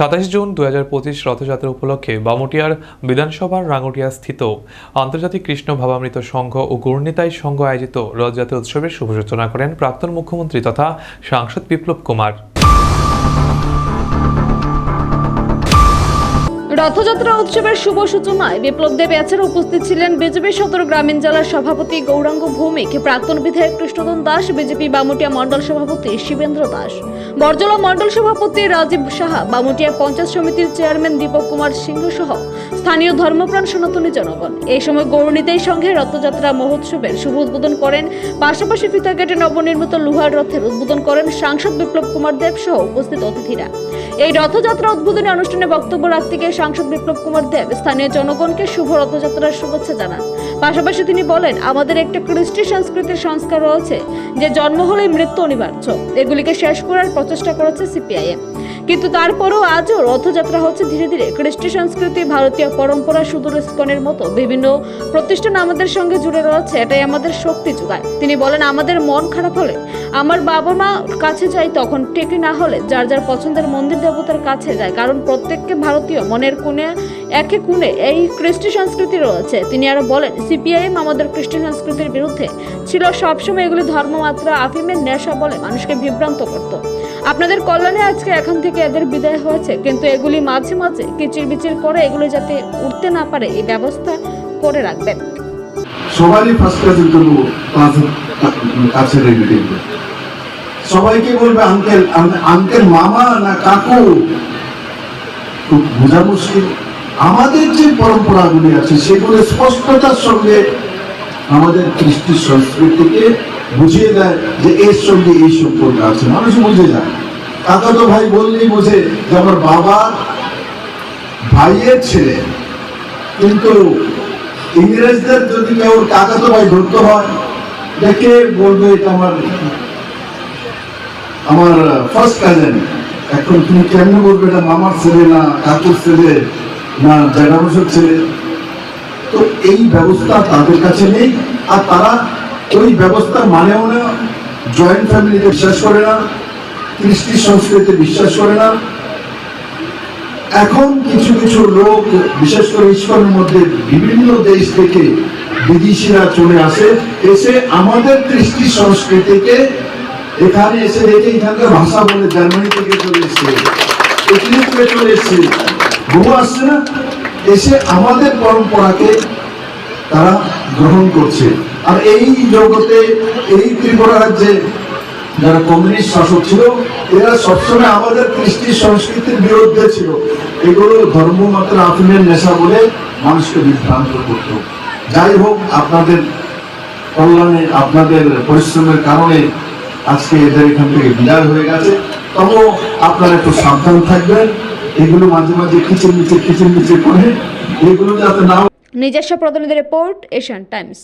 সাতাশ জুন দু হাজার পঁচিশ রথযাত্রা উপলক্ষে বামুটিয়ার বিধানসভার রাঙ্গুটিয়া স্থিত আন্তর্জাতিক কৃষ্ণ ভাবামৃত সংঘ ও গুর্ণিতাই সংঘ আয়োজিত রথযাত্রা উৎসবের শুভ সূচনা করেন প্রাক্তন মুখ্যমন্ত্রী তথা সাংসদ বিপ্লব কুমার। রথযাত্রা উৎসবের শুভ সূচনায় বিপ্লব দেব এছাড়া উপস্থিত ছিলেন বিজেপি সদর গ্রামীণ জেলার সভাপতি গৌরাঙ্গ ভৌমিক, প্রাক্তন বিধায়ক কৃষ্ণদন দাস, বিজেপি বামুটিয়া মণ্ডল সভাপতি শিবেন্দ্র দাস। বরজলা মণ্ডল সভাপতি রাজীব সাহা, বামুটিয়া পঞ্চায়েত সমিতির চেয়ারম্যান দীপক কুমার সিংহ সহ স্থানীয় ধর্মপ্রাণ সনাতনী জনগণ। এই সময় গৌরনীতির সঙ্গে রথযাত্রা মহোৎসবের শুভ উদ্বোধন করেন। পাশাপাশি ফিতাঘাটে নবনির্মিত লোহার রথের উদ্বোধন করেন সাংসদ বিপ্লব কুমার দেব সহ উপস্থিত অতিথিরা। এই রথযাত্রা উদ্বোধনী অনুষ্ঠানে বক্তব্য রাখতে গিয়ে সাংসদ বিপ্লব কুমার দেব স্থানীয় জনগণকে শুভ রথযাত্রার শুভেচ্ছা জানান। পাশাপাশি তিনি বলেন, আমাদের একটা কৃষ্টি সংস্কৃতির সংস্কার রয়েছে, যে জন্ম হলে মৃত্যু অনিবার্য। এগুলিকে শেষ করার প্রচেষ্টা করেছে সিপিআইএম। কিন্তু তারপরও আজও রথযাত্রা হচ্ছে ধীরে ধীরে। কৃষ্টি সংস্কৃতি, ভারতীয় পরম্পরা, সুদূর ইস্কনের মতো বিভিন্ন প্রতিষ্ঠান আমাদের সঙ্গে জুড়ে রয়েছে, এটাই আমাদের শক্তি যোগায়। তিনি বলেন, আমাদের মন খারাপ হলে আমার বাবা মা কাছে যাই, তখন টেকে না হলে যার যার পছন্দের মন্দির দেবতার কাছে যায়। কারণ প্রত্যেককে ভারতীয় মনের কোণে, একে কোণে এই কৃষ্টি সংস্কৃতি রয়েছে। তিনি আরও বলেন, সিপিআইএম আমাদের কৃষ্টি সংস্কৃতির বিরুদ্ধে ছিল সবসময় এগুলি ধর্মমাত্রা, আফিমের নেশা বলে মানুষকে বিভ্রান্ত করত। আপনাদের কল্যাণে আজকে এখান থেকে এদের বিদায় হয়েছে, কিন্তু এগুলি মাঝে মাঝে কিচির বিচির করে এগুলো যাতে উঠতে না পারে, এই ব্যবস্থা করে রাখবেন। সবারই ফার্স্ট ক্লাসের জন্য কাছে সবাইকে বলবে আঙ্কেল আঙ্কেল মামা না কাকু? খুব বোঝা মুশকিল। আমাদের যে পরম্পরাগুলি আছে, সেগুলো স্পষ্টতার সঙ্গে আমাদের কৃষ্টি সংস্কৃতিকে বুঝিয়ে দেয় যে এর সঙ্গে এই সম্পর্ক আছে। মানুষ বুঝে যায়। কাকা তো ভাই বললেই বোঝে যে আমার বাবা ভাইয়ের ছেলে। কিন্তু ইংরেজদের যদি কেউ কাকা তো ভাই ধরতে হয় দেখে বলবে এটা আমার আমার ফার্স্ট কাজেন এখন তুমি কেমনে বলবে এটা মামার ছেলে না কাকুর ছেলে না জ্যাঠামশার ছেলে? তো এই ব্যবস্থা তাদের কাছে নেই, আর তারা ওই ব্যবস্থা মানেও না জয়েন্ট ফ্যামিলিতে বিশ্বাস করে না, কৃষ্টি সংস্কৃতিতে বিশ্বাস করে না। এখন কিছু কিছু লোক, বিশেষ করে ইস্কনের মধ্যে বিভিন্ন দেশ থেকে বিদেশিরা চলে আসে, এসে আমাদের কৃষ্টি সংস্কৃতিকে এখানে এসে দেখে এখানকার ভাষা বলে জার্মানি থেকে চলে এসছে। ইটালি থেকে চলে এসছে। বহু আসছে না? এসে আমাদের পরম্পরাকে তারা গ্রহণ করছে। আর এই জগতে, এই ত্রিপুরা রাজ্যে যারা কমিউনিস্ট শাসক ছিল, এরা সবসময় আমাদের কৃষ্টি সংস্কৃতির বিরুদ্ধে ছিল। এগুলো ধর্ম মাত্র আফিমের নেশা বলে মানুষকে বিভ্রান্ত করত। যাই হোক, আপনাদের কল্যাণে, আপনাদের পরিশ্রমের কারণে আজকে এদের এখান থেকে বিদায় হয়ে গেছে। তবু আপনারা একটু সাবধান থাকবেন। এগুলো মাঝে মাঝে কিচির মিচির কিচির মিচির করে। এগুলো যাতে না নিজস্ব প্রতিনিধি রিপোর্ট, এশিয়ান টাইমস।